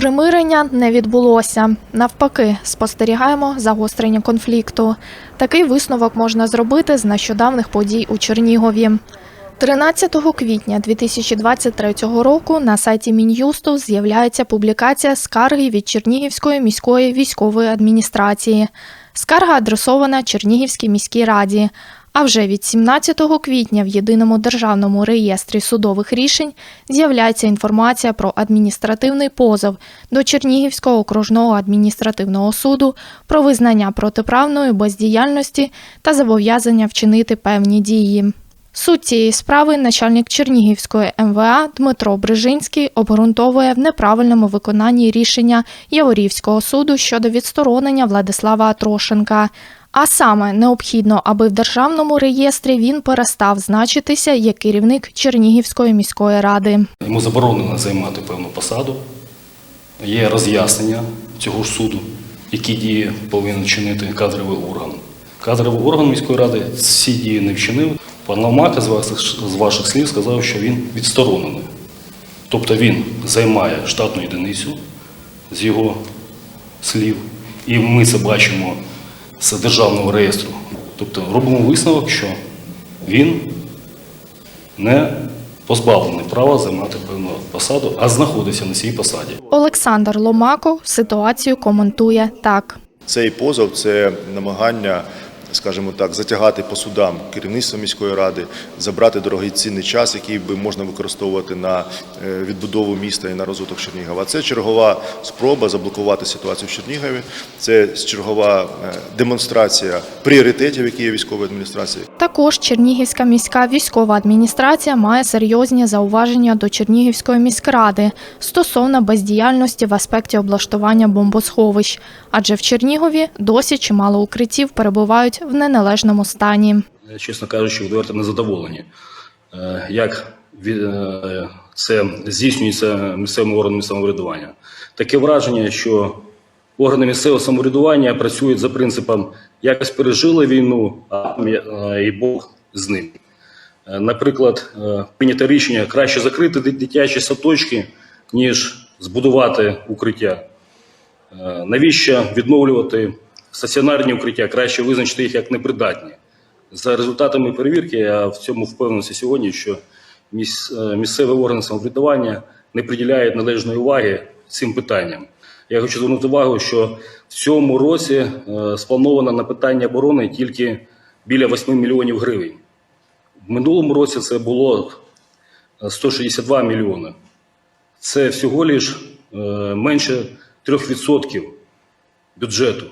Примирення не відбулося. Навпаки, спостерігаємо загострення конфлікту. Такий висновок можна зробити з нещодавних подій у Чернігові. 13 квітня 2023 року на сайті Мін'юсту з'являється публікація скарги від Чернігівської міської військової адміністрації. Скарга адресована Чернігівській міській раді. А вже від 17 квітня в єдиному державному реєстрі судових рішень з'являється інформація про адміністративний позов до Чернігівського окружного адміністративного суду про визнання протиправної бездіяльності та зобов'язання вчинити певні дії. Суть цієї справи начальник Чернігівської МВА Дмитро Брижинський обґрунтовує в неправильному виконанні рішення Яворівського суду щодо відсторонення Владислава Атрошенка. А саме необхідно, аби в державному реєстрі він перестав значитися як керівник Чернігівської міської ради. Йому заборонено займати певну посаду. Є роз'яснення цього ж суду, які дії повинен чинити кадровий орган. Кадровий орган міської ради ці дії не вчинив. Пан Ломака з ваших, слів сказав, що він відсторонений. Тобто він займає штатну одиницю з його слів, і ми це бачимо з державного реєстру. Тобто робимо висновок, що він не позбавлений права займати певну посаду, а знаходиться на цій посаді. Олександр Ломако ситуацію коментує так. Цей позов це намагання, скажімо так, затягати по судам керівництво міської ради, забрати дорогоцінний час, який би можна використовувати на е, відбудову міста і на розвиток Чернігова. Це чергова спроба заблокувати ситуацію в Чернігові. Це чергова е, демонстрація пріоритетів, які є військової адміністрації. Також Чернігівська міська військова адміністрація має серйозні зауваження до Чернігівської міськради стосовно бездіяльності в аспекті облаштування бомбосховищ, адже в Чернігові досі чимало укриттів перебувають в неналежному стані. чесно кажучи, відверто незадоволені. Е, Як е, це здійснюється місцевим органами самоврядування? Таке враження, що органи місцевого самоврядування працюють за принципом якось пережили війну, а е, і Бог з ним. Наприклад, прийнято рішення краще закрити дитячі садочки, ніж збудувати укриття. Навіщо відновлювати стаціонарні укриття? Краще визначити їх як непридатні. За результатами перевірки, я в цьому впевнений сьогодні, що е, місцеві органи самоврядування не приділяють належної уваги цим питанням. Я хочу звернути увагу, що в цьому році е, сплановано на питання оборони тільки біля 8 мільйонів гривень. В минулому році це було е, 162 мільйони. Це всього лиш е, менше 3% бюджету.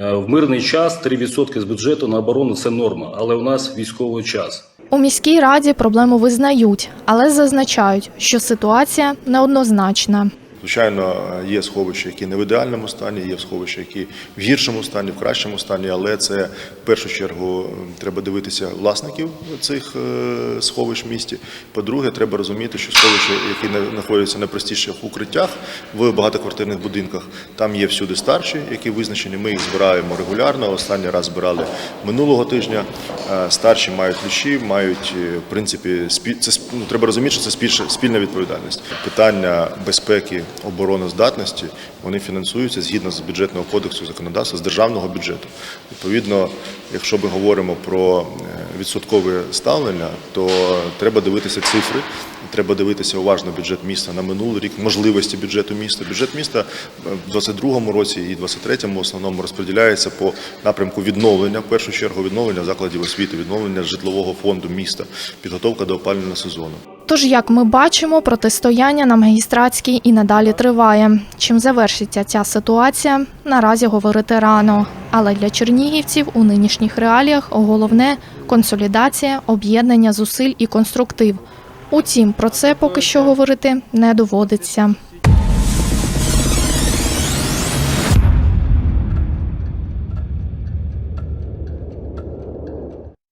Е, В мирний час 3% з бюджету на оборону це норма, але у нас військовий час. У міській раді проблему визнають, але зазначають, що ситуація неоднозначна. Звичайно, є сховища, які не в ідеальному стані, є сховища, які в гіршому стані, в кращому стані, але це в першу чергу треба дивитися власників цих е, сховищ в місті. По-друге, треба розуміти, що сховища, які знаходяться на простіших укриттях в багатоквартирних будинках, там є всюди старші, які визначені. Ми їх збираємо регулярно. Останній раз збирали минулого тижня. Е, Старші мають ключі, мають е, в принципі спі... це ну, треба розуміти, що це спільна відповідальність. Питання безпеки, обороноздатності вони фінансуються згідно з бюджетного кодексу законодавства з державного бюджету. Відповідно, якщо ми говоримо про е, відсоткове ставлення, то треба дивитися цифри. Треба дивитися уважно бюджет міста на минулий рік, можливості бюджету міста. Бюджет міста е, в 22-му році і 23-му основному розподіляється по напрямку відновлення, в першу чергу відновлення закладів освіти, відновлення житлового фонду міста, підготовка до опалювального сезону. Тож, як ми бачимо, протистояння на магістратській і надалі триває. Чим завершиться ця ситуація, наразі говорити рано. Але для чернігівців у нинішніх реаліях головне консолідація, об'єднання зусиль і конструктив. Утім, про це поки що говорити не доводиться.